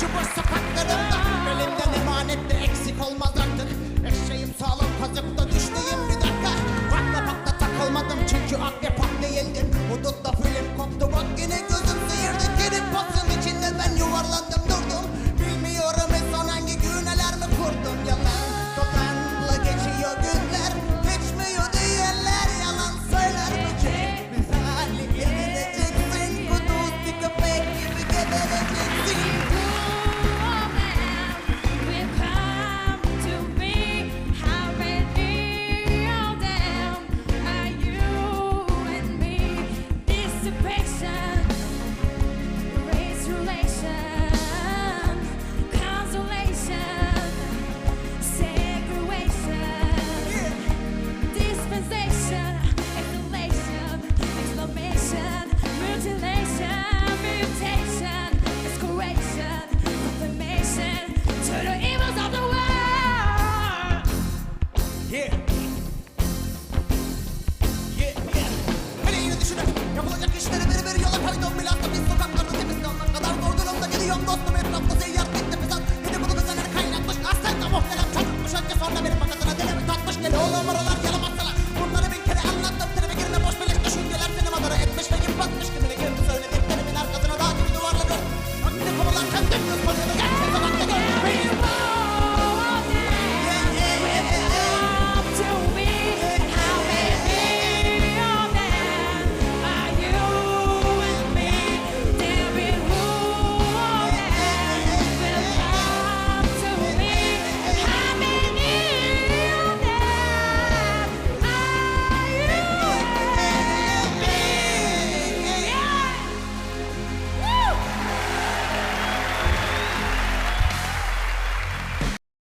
Şu boş sokaklarımda işleri beri beri yola koydum. Bilhassa